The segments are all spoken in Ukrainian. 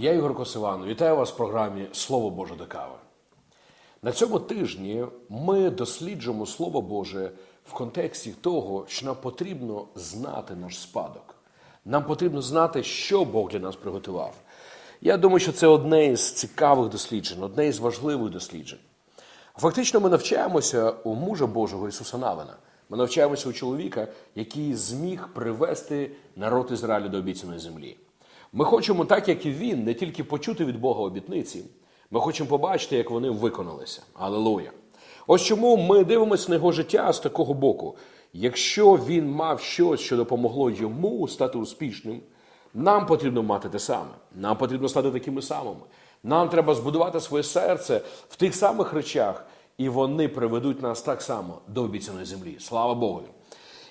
Я Ігор Косиван. Вітаю вас в програмі Слово Боже до кави. На цьому тижні ми досліджуємо Слово Боже в контексті того, що нам потрібно знати наш спадок. Нам потрібно знати, що Бог для нас приготував. Я думаю, що це одне із цікавих досліджень, одне із важливих досліджень. Фактично, ми навчаємося у мужа Божого Ісуса Навина. Ми навчаємося у чоловіка, який зміг привести народ Ізраїлю до обіцяної землі. Ми хочемо, так як і він, не тільки почути від Бога обітниці, ми хочемо побачити, як вони виконалися. Алелуя! Ось чому ми дивимося на його життя з такого боку. Якщо він мав щось, що допомогло йому стати успішним, нам потрібно мати те саме. Нам потрібно стати такими самими. Нам треба збудувати своє серце в тих самих речах, і вони приведуть нас так само до обіцяної землі. Слава Богу!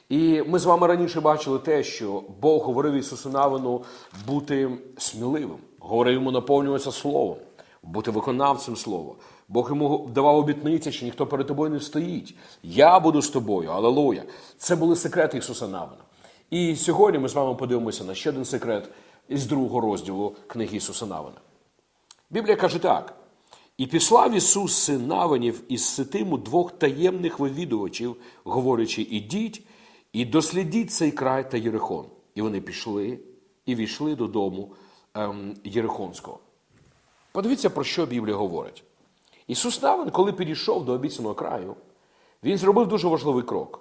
І ми з вами раніше бачили те, що Бог говорив Ісусу Навину бути сміливим, говорив йому наповнюватися словом, бути виконавцем слова. Бог йому давав обітниці, що ніхто перед тобою не стоїть. Я буду з тобою, алелуя. Це були секрети Ісуса Навина. І сьогодні ми з вами подивимося на ще один секрет із другого розділу книги Ісуса Навина. Біблія каже так: і післав Ісус син Навинів із ситиму двох таємних вивідувачів, говорячи, ідіть і дослідіть цей край та Єрихон. І вони пішли і війшли додому ем, Єрихонського. Подивіться, про що Біблія говорить. Ісус Навин, коли підійшов до обіцяного краю, він зробив дуже важливий крок.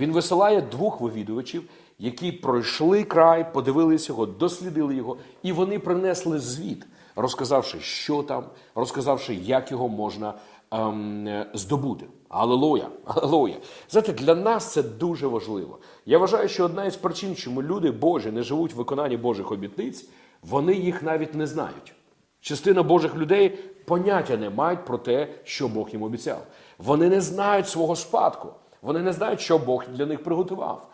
Він висилає двох вивідувачів, які пройшли край, подивилися його, дослідили його, і вони принесли звіт, розказавши, що там, розказавши, як його можна ем, здобути. Алелуя! Алелуя! Знаєте, для нас це дуже важливо. Я вважаю, що одна із причин, чому люди Божі не живуть в виконанні Божих обітниць, вони їх навіть не знають. Частина Божих людей поняття не мають про те, що Бог їм обіцяв. Вони не знають свого спадку, вони не знають, що Бог для них приготував.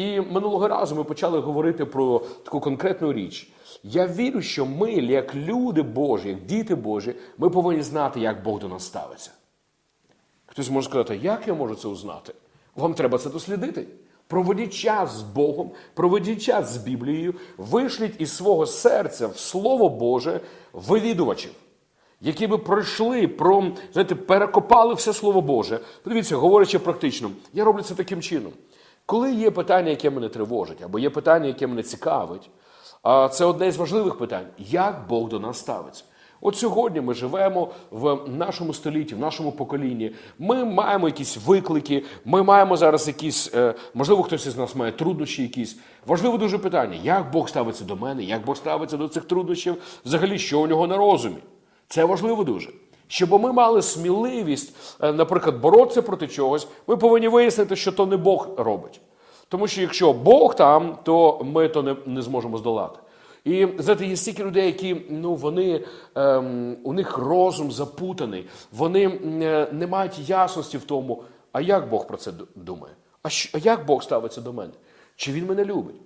І минулого разу ми почали говорити про таку конкретну річ. Я вірю, що ми, як люди Божі, як діти Божі, ми повинні знати, як Бог до нас ставиться. Хтось може сказати, як я можу це узнати? Вам треба це дослідити. Проведіть час з Богом, проведіть час з Біблією, вишліть із свого серця в Слово Боже вивідувачів, які би пройшли, про, знаєте, перекопали все Слово Боже. Подивіться, говорячи практично, я роблю це таким чином. Коли є питання, яке мене тривожить, або є питання, яке мене цікавить, а це одне з важливих питань, як Бог до нас ставиться. От сьогодні ми живемо в нашому столітті, в нашому поколінні. Ми маємо якісь виклики, ми маємо зараз якісь, е, можливо, хтось із нас має труднощі якісь. Важливе дуже питання, як Бог ставиться до мене, як Бог ставиться до цих труднощів, взагалі, що у нього на розумі. Це важливо дуже. Щоб ми мали сміливість, е, наприклад, боротися проти чогось, ми повинні вияснити, що то не Бог робить. Тому що якщо Бог там, то ми то не, не зможемо здолати. І знаєте, є стільки людей, які ну вони ем, у них розум запутаний, вони е, не мають ясності в тому, а як Бог про це думає, а, що, а як Бог ставиться до мене? Чи він мене любить?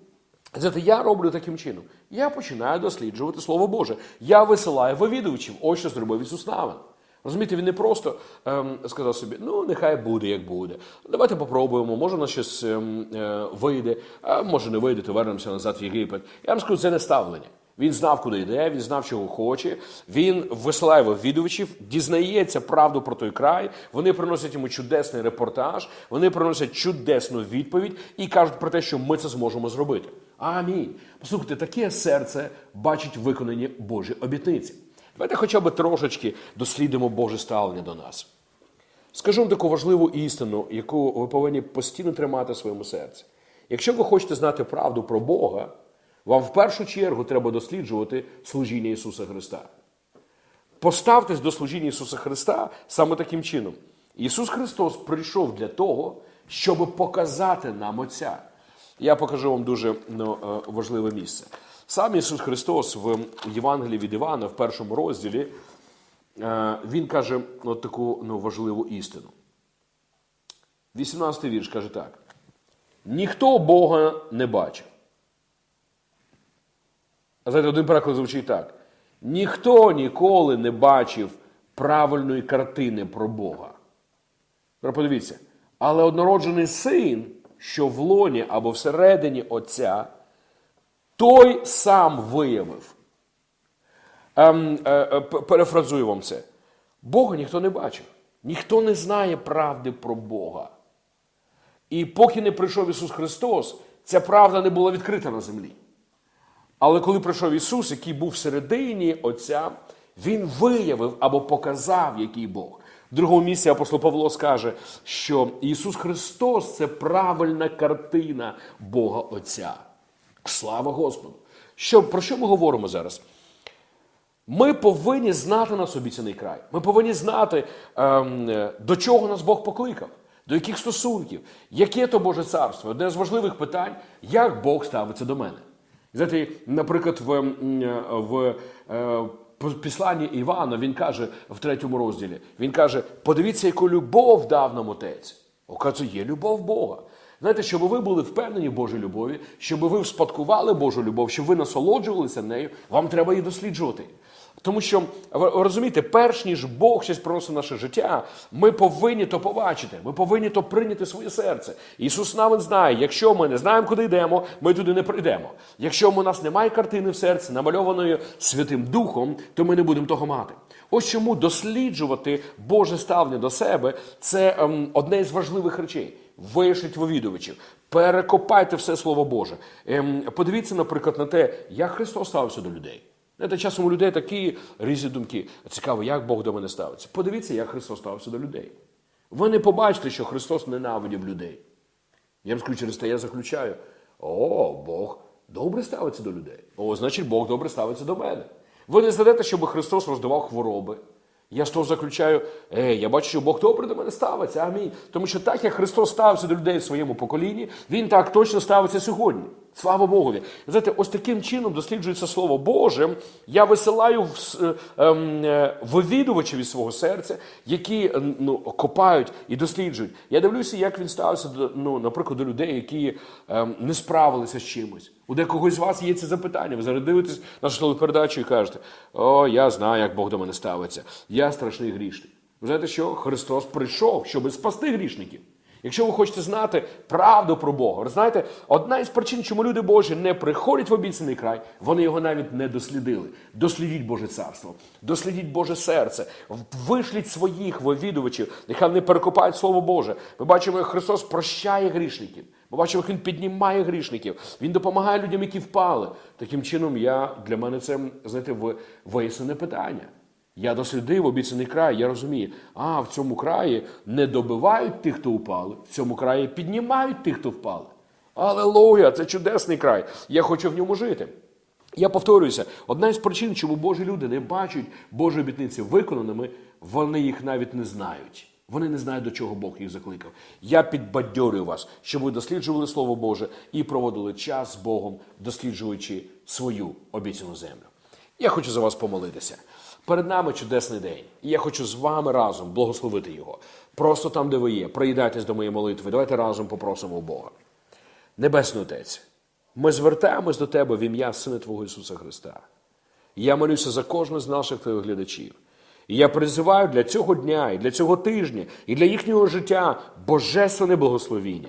Знаєте, я роблю таким чином. Я починаю досліджувати Слово Боже. Я висилаю вивідувачів. Ось що зробив Ісус Навин. Розумієте, він не просто ем, сказав собі, ну нехай буде, як буде. Давайте попробуємо, може на щось ем, е, вийде, а може не вийде, то вернемося назад в Єгипет. Я вам скажу, це не ставлення. Він знав, куди йде, він знав, чого хоче. Він висилає вивідувачів, дізнається правду про той край. Вони приносять йому чудесний репортаж, вони приносять чудесну відповідь і кажуть про те, що ми це зможемо зробити. Амінь. Послухайте, таке серце бачить виконані Божі обітниці. Давайте хоча б трошечки дослідимо Боже ставлення до нас. Скажу вам таку важливу істину, яку ви повинні постійно тримати в своєму серці. Якщо ви хочете знати правду про Бога, вам в першу чергу треба досліджувати служіння Ісуса Христа. Поставтесь до служіння Ісуса Христа саме таким чином. Ісус Христос прийшов для того, щоб показати нам Отця. Я покажу вам дуже ну, е, важливе місце. Сам Ісус Христос в Євангелії від Івана, в першому розділі, е, Він каже от таку ну, важливу істину. 18 вірш каже так: ніхто Бога не бачив. А знаєте, один переклад звучить так: ніхто ніколи не бачив правильної картини про Бога. Подивіться, але однороджений син, що в лоні або всередині Отця, той сам виявив, Ем, е, е, перефразую вам це. Бога ніхто не бачив. Ніхто не знає правди про Бога. І поки не прийшов Ісус Христос, ця правда не була відкрита на землі. Але коли прийшов Ісус, який був всередині Отця, Він виявив або показав, який Бог. В другому місці апостол Павло скаже, що Ісус Христос це правильна картина Бога Отця. Слава Господу! Що, про що ми говоримо зараз? Ми повинні знати нас обіцяний край. Ми повинні знати, ем, е, до чого нас Бог покликав, до яких стосунків, яке то Боже царство. Одне з важливих питань, як Бог ставиться до мене. Знаєте, наприклад, в, е, в е, післанні Івана він каже в третьому розділі: він каже: подивіться, яку любов дав нам отець. Оказує, є любов Бога. Знаєте, щоб ви були впевнені в Божій любові, щоб ви вспадкували Божу любов, щоб ви насолоджувалися нею, вам треба її досліджувати. Тому що ви розумієте, перш ніж Бог щось приносить наше життя, ми повинні то побачити, ми повинні то прийняти своє серце. Ісус навіть знає, якщо ми не знаємо, куди йдемо, ми туди не прийдемо. Якщо у нас немає картини в серці, намальованої Святим Духом, то ми не будемо того мати. Ось чому досліджувати Боже ставлення до себе це ем, одне з важливих речей. Вишить вивідувачів, перекопайте все Слово Боже. Ем, подивіться, наприклад, на те, як Христос ставився до людей. Знаєте, часом у людей такі різні думки. Цікаво, як Бог до мене ставиться. Подивіться, як Христос ставився до людей. Ви не побачите, що Христос ненавидів людей. Я вам скажу через те, я заключаю: о, Бог добре ставиться до людей. О, значить, Бог добре ставиться до мене. Ви не знайдете, щоб Христос роздавав хвороби. Я з того заключаю, ей, я бачу, що Бог добре до мене ставиться. Амінь. Тому що так, як Христос ставився до людей в своєму поколінні, Він так точно ставиться сьогодні. Слава Богові. Знаєте, ось таким чином досліджується Слово Боже. Я висилаю в с- ем, е, вивідувачів із свого серця, які е, ну, копають і досліджують. Я дивлюся, як він ставився до, ну, наприклад, до людей, які ем, не справилися з чимось. У декогось з вас є ці запитання. Ви зараз дивитесь нашу телепередачу і кажете: О, я знаю, як Бог до мене ставиться. Я страшний грішник. Ви знаєте, що Христос прийшов, щоб спасти грішників. Якщо ви хочете знати правду про Бога, знаєте, одна із причин, чому люди Божі не приходять в обіцяний край, вони його навіть не дослідили. Дослідіть Боже царство, дослідіть Боже серце, вишліть своїх вивідувачів, нехай вони перекопають Слово Боже. Ми бачимо, як Христос прощає грішників. Ми бачимо, як Він піднімає грішників. Він допомагає людям, які впали. Таким чином, я для мене це знаєте, вияснене питання. Я дослідив обіцяний край, я розумію, а в цьому краї не добивають тих, хто упали, в цьому краї піднімають тих, хто впали. Алелуя, це чудесний край. Я хочу в ньому жити. Я повторююся, одна із причин, чому Божі люди не бачать Божі обітниці виконаними, вони їх навіть не знають. Вони не знають, до чого Бог їх закликав. Я підбадьорюю вас, щоб ви досліджували Слово Боже і проводили час з Богом, досліджуючи свою обіцяну землю. Я хочу за вас помолитися. Перед нами чудесний день, і я хочу з вами разом благословити його. Просто там, де ви є, приїдайтесь до моєї молитви. Давайте разом попросимо у Бога. Небесний Отець, ми звертаємось до Тебе в ім'я Сина Твого Ісуса Христа. Я молюся за кожного з наших твоїх глядачів. І я призиваю для цього дня, і для цього тижня, і для їхнього життя божественне благословіння.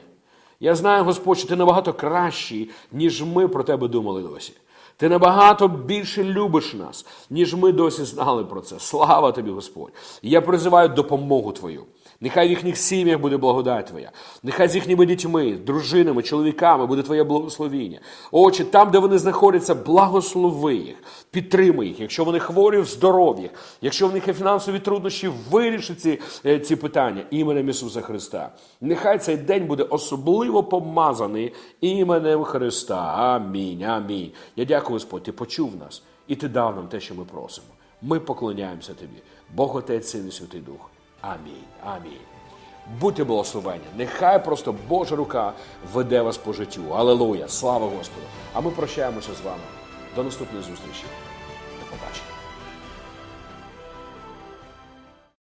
Я знаю, Господь, що ти набагато кращий, ніж ми про тебе думали досі. Ти набагато більше любиш нас, ніж ми досі знали про це. Слава тобі, Господь! Я призиваю допомогу Твою. Нехай в їхніх сім'ях буде благодать Твоя. Нехай з їхніми дітьми, дружинами, чоловіками буде Твоє благословіння. Отче, там, де вони знаходяться, благослови їх, підтримуй їх. Якщо вони хворі, здоров'я їх. Якщо в них є фінансові труднощі, виріши ці, е, ці питання іменем Ісуса Христа. Нехай цей день буде особливо помазаний іменем Христа. Амінь. Амінь. Я дякую, Господь, ти почув нас і ти дав нам те, що ми просимо. Ми поклоняємося тобі. Бог Отець, Син і Святий Дух. Амінь. Амінь. Будьте благословені. Нехай просто Божа рука веде вас по життю. Алелуя! Слава Господу! А ми прощаємося з вами. До наступної зустрічі. До побачення.